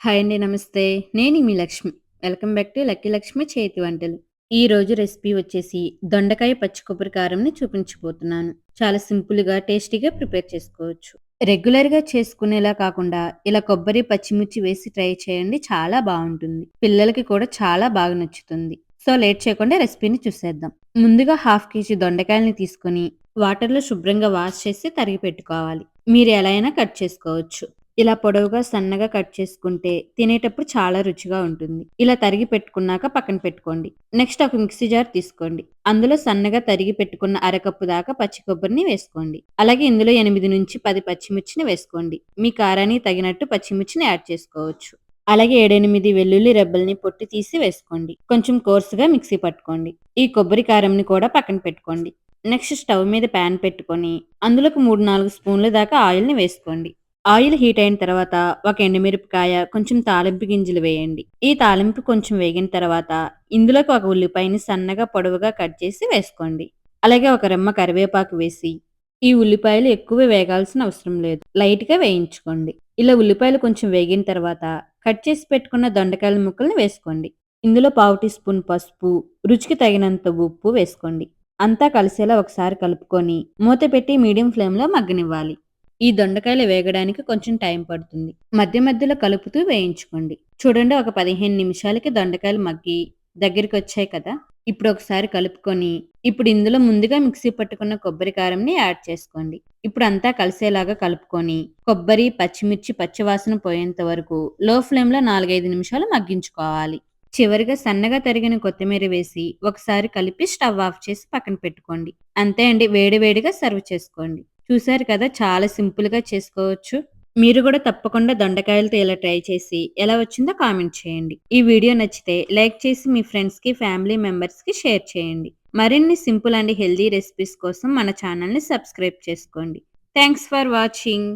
Hi అండి. నమస్తే. నేను మీ Lakshmi. Welcome back to lucky Lakshmi చేతి వంటలు. ఈ రోజు రెసిపీ వచ్చేసి దొండకాయ పచ్చి కొబ్బరి కారంని చూపించబోతున్నాను. చాలా సింపుల్‌గా, టేస్టీగా ప్రిపేర్ చేసుకోవచ్చు. రెగ్యులర్‌గా చేసుకునేలా కాకుండా ఇలా కొబ్బరి, పచ్చిమిర్చి వేసి ట్రై చేయండి. చాలా బాగుంటుంది పిల్లలకి కూడా చాలా బాగా నచ్చుతుంది. సో లేట్ చేయకుండా రెసిపీని చూసేద్దాం. ముందుగా హాఫ్ కేజీ దొండకాయల్ని తీసుకొని వాటర్‌లో శుభ్రంగా వాష్ చేసి తరిగి పెట్టుకోవాలి. మీరు ఎలా అయినా కట్ చేసుకోవచ్చు. ఇలా పొడవుగా సన్నగా కట్ చేసుకుంటే తినేటప్పుడు చాలా రుచిగా ఉంటుంది. ఇలా తరిగి పెట్టుకున్నాక పక్కన పెట్టుకోండి. నెక్స్ట్ ఒక మిక్సీ జార్ తీసుకోండి. అందులో సన్నగా తరిగి పెట్టుకున్న అరకప్పు దాకా పచ్చి కొబ్బరిని వేసుకోండి. అలాగే ఇందులో 8-10 పచ్చిమిర్చిని వేసుకోండి. మీ కారాన్ని తగినట్టు పచ్చిమిర్చిని యాడ్ చేసుకోవచ్చు. అలాగే 7-8 వెల్లుల్లి రెబ్బల్ని పొట్టి తీసి వేసుకోండి. కొంచెం కోర్సుగా మిక్సీ పట్టుకోండి. ఈ కొబ్బరి కారంని కూడా పక్కన పెట్టుకోండి. నెక్స్ట్ స్టవ్ మీద ప్యాన్ పెట్టుకొని అందులోకి 3-4 స్పూన్ల దాకా ఆయిల్‌ని వేసుకోండి. ఆయిల్ హీట్ అయిన తర్వాత ఒక ఎండుమిరపకాయ, కొంచెం తాలింపు గింజలు వేయండి. ఈ తాలింపు కొంచెం వేగిన తర్వాత ఇందులోకి ఒక ఉల్లిపాయని సన్నగా పొడవుగా కట్ చేసి వేసుకోండి. అలాగే ఒక రెమ్మ కరివేపాకు వేసి ఈ ఉల్లిపాయలు ఎక్కువ వేగాల్సిన అవసరం లేదు. లైట్‌గా వేయించుకోండి. ఇలా ఉల్లిపాయలు కొంచెం వేగిన తర్వాత కట్ చేసి పెట్టుకున్న దొండకాయల ముక్కల్ని వేసుకోండి. ఇందులో పావు టీ స్పూన్ పసుపు, రుచికి తగినంత ఉప్పు వేసుకోండి. అంతా కలిసేలా ఒకసారి కలుపుకొని మూత పెట్టి మీడియం ఫ్లేమ్‌లో మగ్గనివ్వాలి. ఈ దొండకాయలు వేగడానికి కొంచెం టైం పడుతుంది. మధ్య మధ్యలో కలుపుతూ వేయించుకోండి. చూడండి ఒక 15 నిమిషాలకి దొండకాయలు మగ్గి దగ్గరికి వచ్చాయి కదా! ఇప్పుడు ఒకసారి కలుపుకొని ఇప్పుడు ఇందులో ముందుగా మిక్సీ పట్టుకున్న కొబ్బరి కారంని యాడ్ చేసుకోండి. ఇప్పుడు అంతా కలిసేలాగా కలుపుకొని కొబ్బరి, పచ్చిమిర్చి పచ్చివాసన పోయేంత వరకు లో ఫ్లేమ్‌లో 4, 5 నిమిషాలు మగ్గించుకోవాలి. చివరిగా సన్నగా తరిగిన కొత్తిమీర వేసి ఒకసారి కలిపి స్టవ్ ఆఫ్ చేసి పక్కన పెట్టుకోండి. అంతే అండి వేడివేడిగా సర్వ్ చేసుకోండి. చూశారు కదా చాలా సింపుల్‌గా చేసుకోవచ్చు. మీరు కూడా తప్పకుండా దొండకాయలతో ఇలా ట్రై చేసి ఎలా వచ్చిందో కామెంట్ చేయండి. ఈ వీడియో నచ్చితే లైక్ చేసి మీ ఫ్రెండ్స్‌కి, ఫ్యామిలీ మెంబర్స్‌కి షేర్ చేయండి. మరిన్ని సింపుల్ అండ్ హెల్దీ రెసిపీస్ కోసం మన ఛానల్‌ని సబ్స్క్రైబ్ చేసుకోండి. Thanks for watching.